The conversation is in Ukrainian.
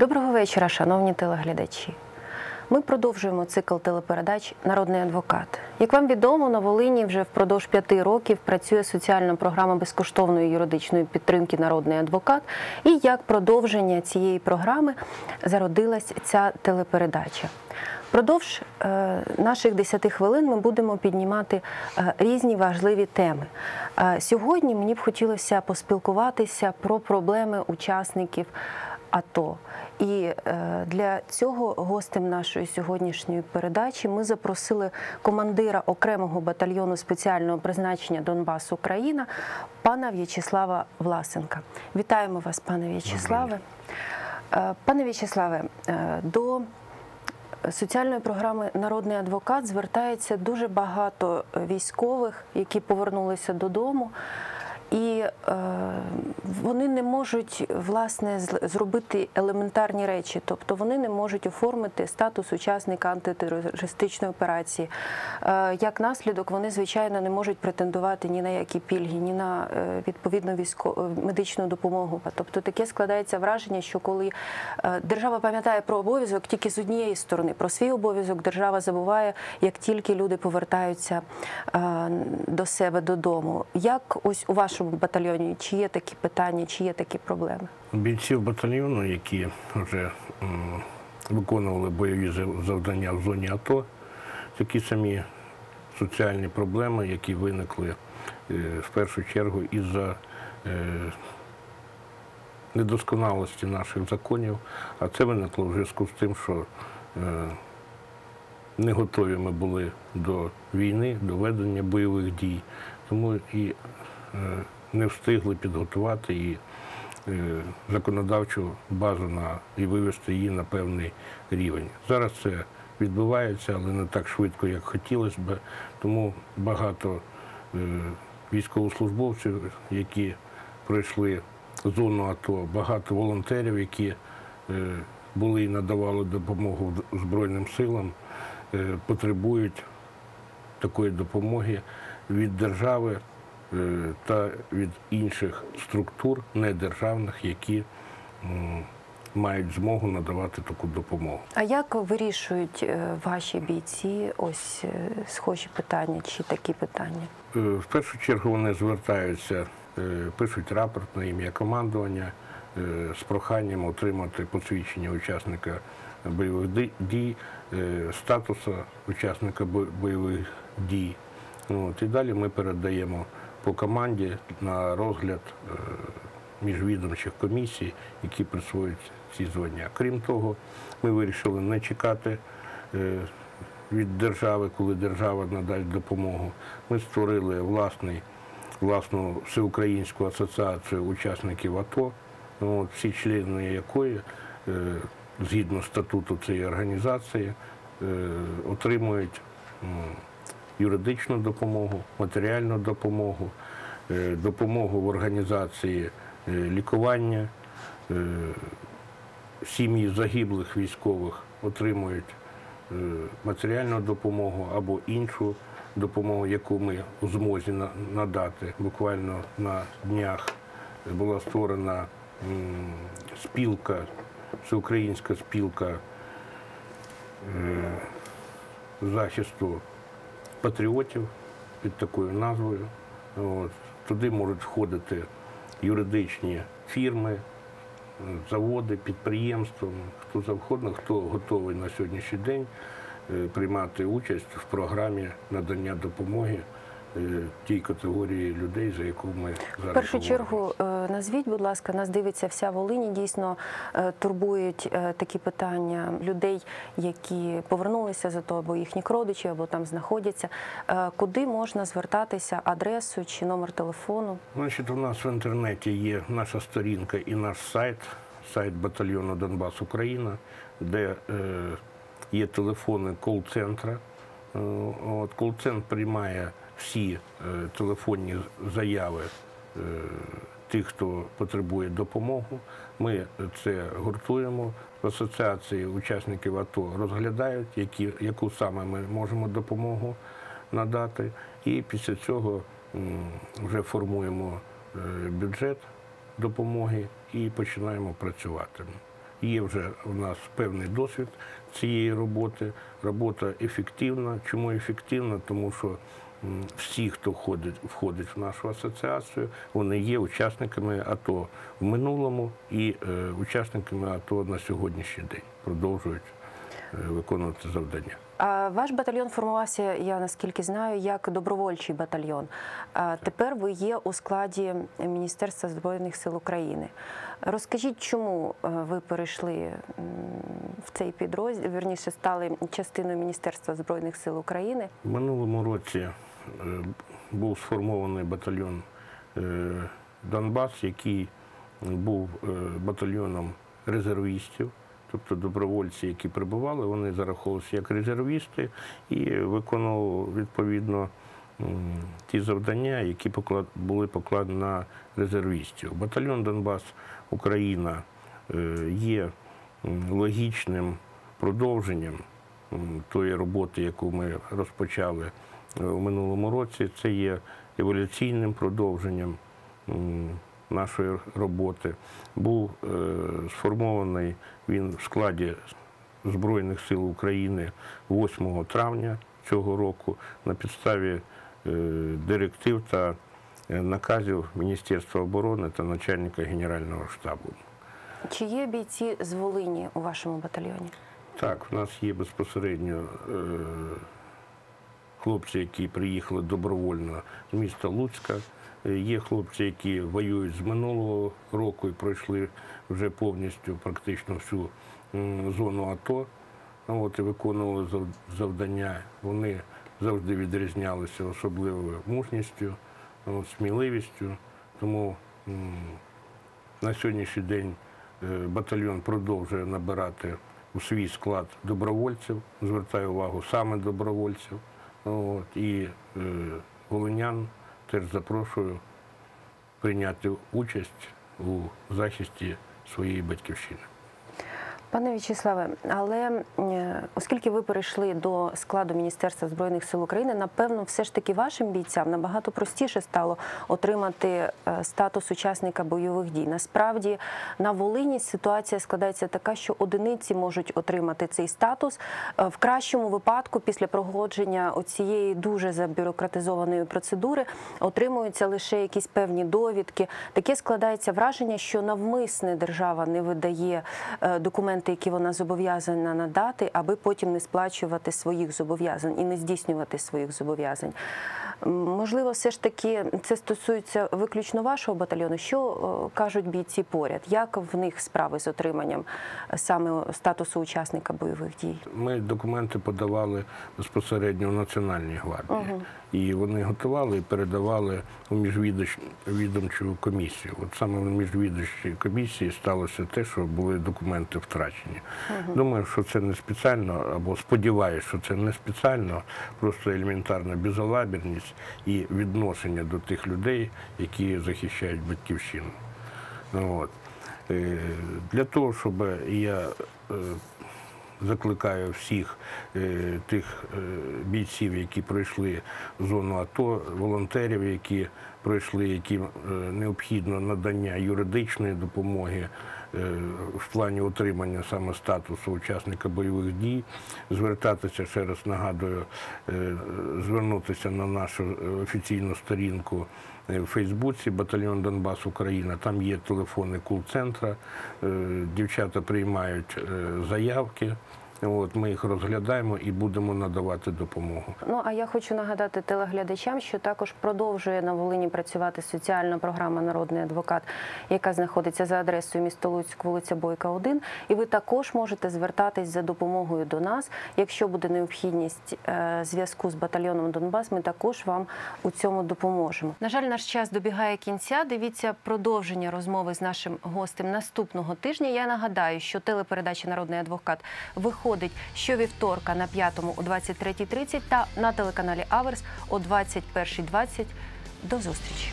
Доброго вечора, шановні телеглядачі. Ми продовжуємо цикл телепередач Народний адвокат. Як вам відомо, на Волині вже впродовж п'яти років працює соціальна програма безкоштовної юридичної підтримки Народний адвокат. І як продовження цієї програми зародилась ця телепередача. Продовж е, наших 10 хвилин ми будемо піднімати е, різні важливі теми. Е, сьогодні мені б хотілося поспілкуватися про проблеми учасників АТО. І е, для цього гостем нашої сьогоднішньої передачі ми запросили командира окремого батальйону спеціального призначення Донбас Україна пана В'ячеслава Власенка. Вітаємо вас, пане В'ячеславе. Е, Пане В'ячеславе, е, до соціальної програми Народний адвокат звертається дуже багато військових, які повернулися додому. І е, вони не можуть власне зробити елементарні речі, тобто вони не можуть оформити статус учасника антитерористичної операції. Е, як наслідок, вони звичайно не можуть претендувати ні на які пільги, ні на е, відповідну військо... медичну допомогу. Тобто таке складається враження, що коли держава пам'ятає про обов'язок тільки з однієї сторони, про свій обов'язок держава забуває, як тільки люди повертаються до себе додому. Як ось у вашому батальйоні? Чи є такі питання, чи є такі проблеми? Бійців батальйону, які вже виконували бойові завдання в зоні АТО, такі самі соціальні проблеми, які виникли е, в першу чергу із-за е, недосконалості наших законів, а це виникло в зв'язку з тим, що е, не готові ми були до війни, до ведення бойових дій, тому і не встигли підготувати і е, законодавчу базу на і вивести її на певний рівень. Зараз це відбувається, але не так швидко, як хотілося б. Тому багато е, військовослужбовців, які пройшли зону АТО, багато волонтерів, які е, були і надавали допомогу Збройним силам, потребують такої допомоги від держави та від інших структур недержавних, які мають змогу надавати таку допомогу. А як вирішують е, ваші бійці ось е, схожі питання чи такі питання? Е, В першу чергу вони звертаються, е, пишуть рапорт на ім'я командування е, з проханням отримати посвідчення учасника бойових дій, е, статусу учасника бойових дій. От, і далі ми передаємо по команді на розгляд е, міжвідомчих комісій, які присвоюють ці звання. Крім того, ми вирішили не чекати е, від держави, коли держава надасть допомогу. Ми створили власний, власну всеукраїнську асоціацію учасників АТО, от, всі члени якої, е, згідно статуту цієї організації, отримують юридичну допомогу, матеріальну допомогу, е, допомогу в організації е, лікування. Е, Сім'ї загиблих військових отримують матеріальну допомогу або іншу допомогу, яку ми у змозі надати. Буквально на днях була створена спілка, всеукраїнська спілка захисту патріотів під такою назвою. От. Туди можуть входити юридичні фірми, заводи, підприємства, хто завгодно, хто готовий на сьогоднішній день е, приймати участь в програмі надання допомоги тій категорії людей, за яку ми зараз В першу говоримо. чергу е, назвіть, будь ласка, нас дивиться вся Волині. Дійсно е, турбують е, такі питання людей, які повернулися за то, або їхніх родичів, або там знаходяться. Е, Куди можна звертатися, адресу чи номер телефону? Значить, у нас в інтернеті є наша сторінка і наш сайт, сайт батальйону Донбас Україна, де е, є телефони кол-центра. Е, От, кол-центр приймає всі е, телефонні заяви е, тих, хто потребує допомогу. Ми це гуртуємо. В асоціації учасників АТО розглядають, які, яку саме ми можемо допомогу надати. І після цього вже формуємо е, бюджет допомоги і починаємо працювати. є вже у нас певний досвід цієї роботи. Робота ефективна. Чому ефективна? Тому що всі, хто входить, входить в нашу асоціацію, вони є учасниками АТО в минулому і е, учасниками АТО на сьогоднішній день. Продовжують е, виконувати завдання. А Ваш батальйон формувався, я наскільки знаю, як добровольчий батальйон. А Тепер ви є у складі Міністерства збройних сил України. Розкажіть, чому е, ви перейшли в цей підрозділ, вірніше стали частиною Міністерства збройних сил України? В минулому році був сформований батальйон е, Донбас, який був е, батальйоном резервістів, тобто добровольці, які прибували, вони зараховувалися як резервісти і виконували відповідно ті завдання, які були покладені на резервістів. Батальйон Донбас Україна е, є логічним продовженням тої роботи, яку ми розпочали е, у минулому році. Це є еволюційним продовженням нашої роботи. Був е, сформований він в складі Збройних сил України 8 травня цього року на підставі е, директив та е, наказів Міністерства оборони та начальника Генерального штабу. Чи є бійці з Волині у вашому батальйоні? Так, в нас є безпосередньо е, хлопці, які приїхали добровольно з міста Луцька. Е, Є хлопці, які воюють з минулого року і пройшли вже повністю практично всю зону АТО. От, і виконували завдання. Вони завжди відрізнялися особливою мужністю, сміливістю. Тому на сьогоднішній день е, батальйон продовжує набирати у свій склад добровольців, звертаю увагу саме добровольців. От, і е, волинян теж запрошую прийняти участь у захисті своєї батьківщини. Пане В'ячеславе, але е, оскільки ви перейшли до складу Міністерства збройних сил України, напевно, все ж таки вашим бійцям набагато простіше стало отримати е, статус учасника бойових дій. Насправді на Волині ситуація складається така, що одиниці можуть отримати цей статус Е, в кращому випадку після проходження цієї дуже забюрократизованої процедури отримуються лише якісь певні довідки. Таке складається враження, що навмисне держава не видає е, документи, які вона зобов'язана надати, аби потім не сплачувати своїх зобов'язань і не здійснювати своїх зобов'язань. Можливо, все ж таки це стосується виключно вашого батальйону. Що е, кажуть бійці поряд? Як в них справи з отриманням е, саме статусу учасника бойових дій? Ми документи подавали безпосередньо в Національній гвардії. І вони готували і передавали у міжвідомчу комісію. От саме в міжвідомчій комісії сталося те, що були документи втрачені. Думаю, що це не спеціально, або сподіваюся, що це не спеціально, просто елементарна безалабірність і відношення до тих людей, які захищають батьківщину. Ну, От. Е, Для того, щоб я е, закликаю всіх е, тих бійців, які пройшли зону АТО, волонтерів, які пройшли, які е, необхідно надання юридичної допомоги е, в плані отримання саме статусу учасника бойових дій, звертатися ще раз нагадую, е, звернутися на нашу офіційну сторінку в Фейсбуці Батальйон Донбас Україна. Там є телефони кул-центра. Дівчата приймають заявки. От ми їх розглядаємо і будемо надавати допомогу. Ну а я хочу нагадати телеглядачам, що також продовжує на Волині працювати соціальна програма Народний адвокат, яка знаходиться за адресою місто Луцьк, вулиця Бойка, 1. І ви також можете звертатись за допомогою до нас. Якщо буде необхідність е, зв'язку з батальйоном Донбас, ми також вам у цьому допоможемо. На жаль, наш час добігає кінця. Дивіться продовження розмови з нашим гостем наступного тижня. Я нагадаю, що телепередача Народний адвокат виходить щовівторка на п'ятому о 23.30 та на телеканалі Аверс о 21.20. До зустрічі.